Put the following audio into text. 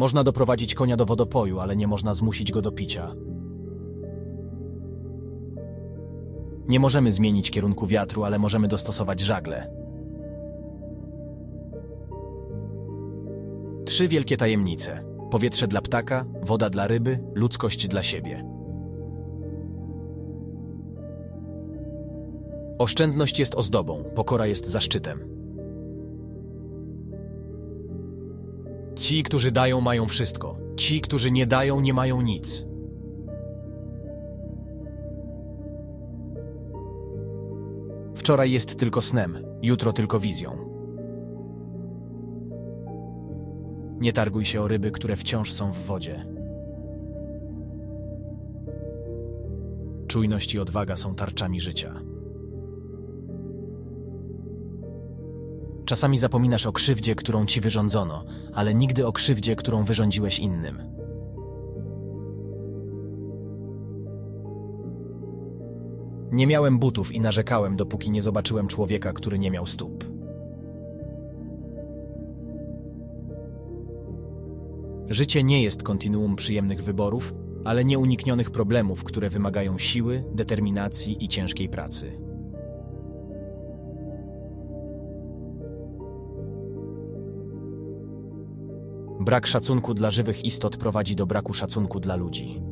Można doprowadzić konia do wodopoju, ale nie można zmusić go do picia. Nie możemy zmienić kierunku wiatru, ale możemy dostosować żagle. Trzy wielkie tajemnice: powietrze dla ptaka, woda dla ryby, ludzkość dla siebie. Oszczędność jest ozdobą, pokora jest zaszczytem. Ci, którzy dają, mają wszystko. Ci, którzy nie dają, nie mają nic. Wczoraj jest tylko snem, jutro tylko wizją. Nie targuj się o ryby, które wciąż są w wodzie. Czujność i odwaga są tarczami życia. Czasami zapominasz o krzywdzie, którą ci wyrządzono, ale nigdy o krzywdzie, którą wyrządziłeś innym. Nie miałem butów i narzekałem, dopóki nie zobaczyłem człowieka, który nie miał stóp. Życie nie jest kontinuum przyjemnych wyborów, ale nieuniknionych problemów, które wymagają siły, determinacji i ciężkiej pracy. Brak szacunku dla żywych istot prowadzi do braku szacunku dla ludzi.